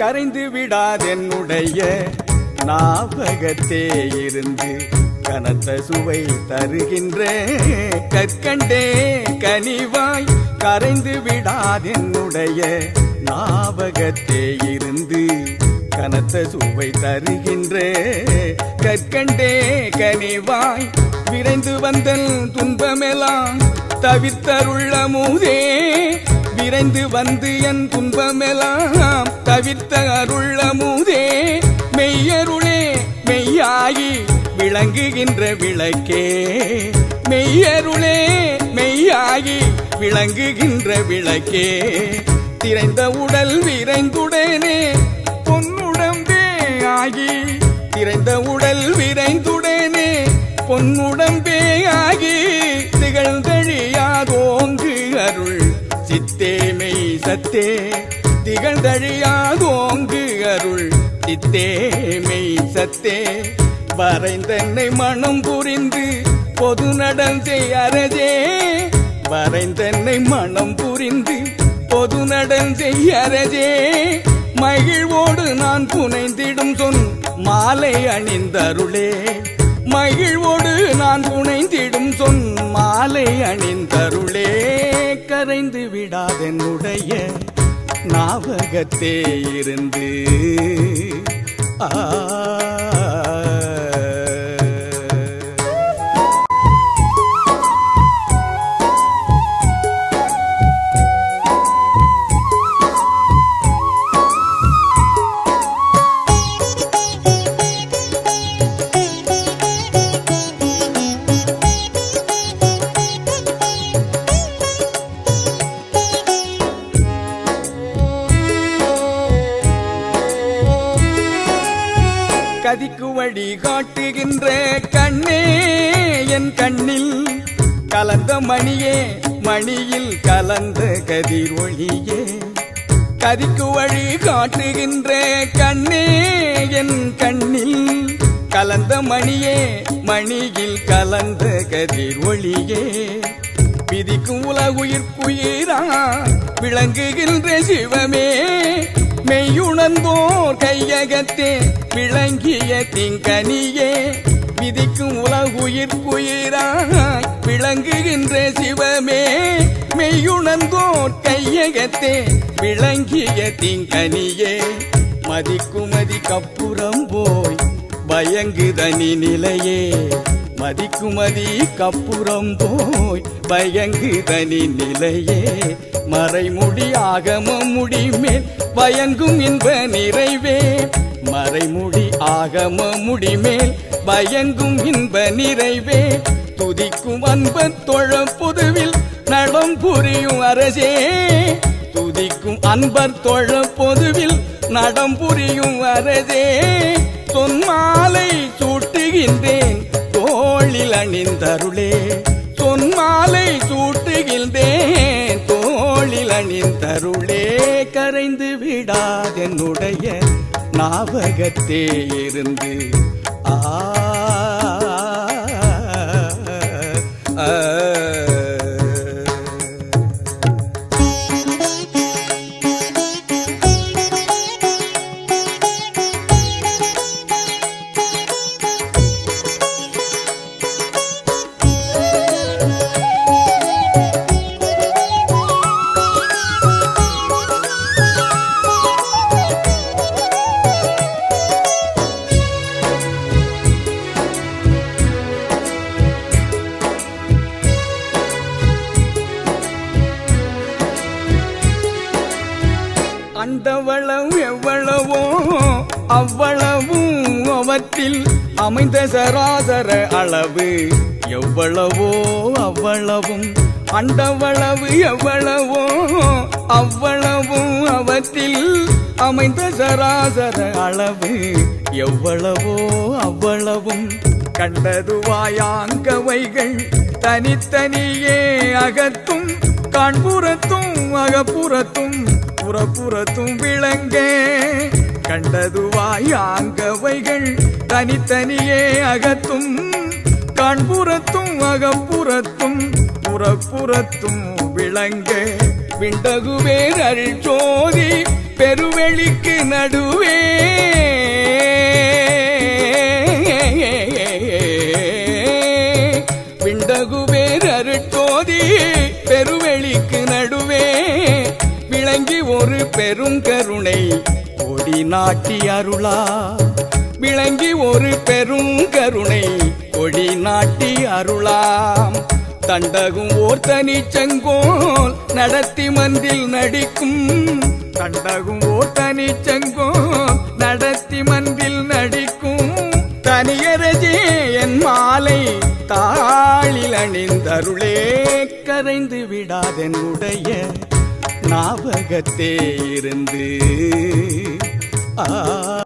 கரைந்து விடாதென்னுடைய நாவகத்தே இருந்து கனத்த சுவை தருகின்ற. கற்கண்டே கனிவாய் கரைந்து விடாதென்னுடைய ஞாபகத்தே இருந்து கனத்த சுவை தருகின்ற. கற்கண்டே கனிவாய் விரைந்து வந்தல் துன்பமெல்லாம் தவித்தருள்ள மூதே விரைந்து வந்து என் துன்பமெல்லாம் தவிர்த்த அருள்ள மெய்யருளே மெய்யாகி விளங்குகின்ற விளக்கே. மெய்யருளே மெய்யாகி விளங்குகின்ற விளக்கே. திரைந்த உடல் விரைந்துடனே பொன்னுடம்பே ஆகி. திரைந்த உடல் விரைந்துடனே பொன்னுடம்பே ஆகி. சித்தேமை சத்தே திகழ்ந்தழியாதோங்கு அருள். சித்தேமை சத்தே வரைந்தன்னை மனம் புரிந்து பொது நடந்தே அரஜே வரைந்தன்னை மனம் புரிந்து பொது நடந்தே அரஜே மகிழ்வோடு நான் புனைந்திடும் சொன் மாலை அணிந்தருளே. மகிழ்வோடு நான் புனைந்திடும் சொன் மாலை அணிந்தருளே. கரைந்து விடாதென்னுடைய ஞாபகத்தே இருந்து. ஆ. கதிக்கு வழி காட்டுகின்ற கண்ணே என் கண்ணில் கலந்த மணியே மணியில் கலந்த கதிர் ஒளியே. கதிக்கு வழி காட்டுகின்ற கண்ணே என் கண்ணில் கலந்த மணியே மணியில் கலந்த கதிர் ஒளியே. விதிக்கும் உலகுயிர்க்குயிரா விளங்குகின்ற சிவமே மெய்யுணர்ந்தோர் கையகத்தே விளங்கிய திங்கனியே விதிக்கும் உலகுயிர்க்குயிராய் விளங்குகின்ற சிவமே. மெய்யுணர்ந்தோர் கையகத்தே விளங்கிய திங்கனியே மதிக்குமதி கப்புறம் போய் பயங்குதனி நிலையே. மதிக்குமதி கப்புறம் போய் பயங்குதனி நிலையே. மறைமுடி ஆகம முடிமேல் பயங்கும் இன்ப நிறைவே. மறைமுடி ஆகம முடிமேல் பயங்கும் இன்ப நிறைவே. துதிக்கும் அன்பர் தொழ பொதுவில் நடம் புரியும் அரசே. துதிக்கும் அன்பர் தொழ பொதுவில் நடம் புரியும் அரசே. தொன்மாலை சூட்டுகின்றேன் தோளில் அணிந்தருளே. தொன்மாலை சூட்டுகின்றேன் ஞாபகத்தே இருந்து. ஆ அண்டவளம் எவ்வளவோ அவ்வளவும் அவற்றில் அமைந்த சராசர அளவு. எவ்வளவோ அவ்வளவும் அண்டவளவு எவ்வளவோ அவ்வளவும் அவற்றில் அமைந்த சராசர அளவு. எவ்வளவோ அவ்வளவும் கண்டதுவாயாங்கவைகள் தனித்தனியே அகத்தும் காண்புறத்தும் அகப்புறத்தும் புறப்புறத்தும் விளங்க. கண்டதுவாயாங்கவைகள் தனித்தனியே அகத்தும். கண்புறத்தும் அகப்புறத்தும் புறப்புறத்தும் விளங்க. விண்டகுவேர் அருள் சோதி பெருவெளிக்கு நடுவே. ஒரு பெருங்கருணை கொடி நாட்டி அருளா. விளங்கி ஒரு பெருங்கருணை கொடி நாட்டி அருளாம் தண்டகும் ஓர் தனி செங்கோல் நடத்தி மந்தில் நடிக்கும். தண்டகும் ஓர் தனி செங்கோல் நடத்தி மந்தில் நடிக்கும். தனியரஜே என் மாலை தாளில் அணிந்தருளே. கரைந்து விடாதென்னுடைய ஞாபகத்தே இருந்து. ஆ.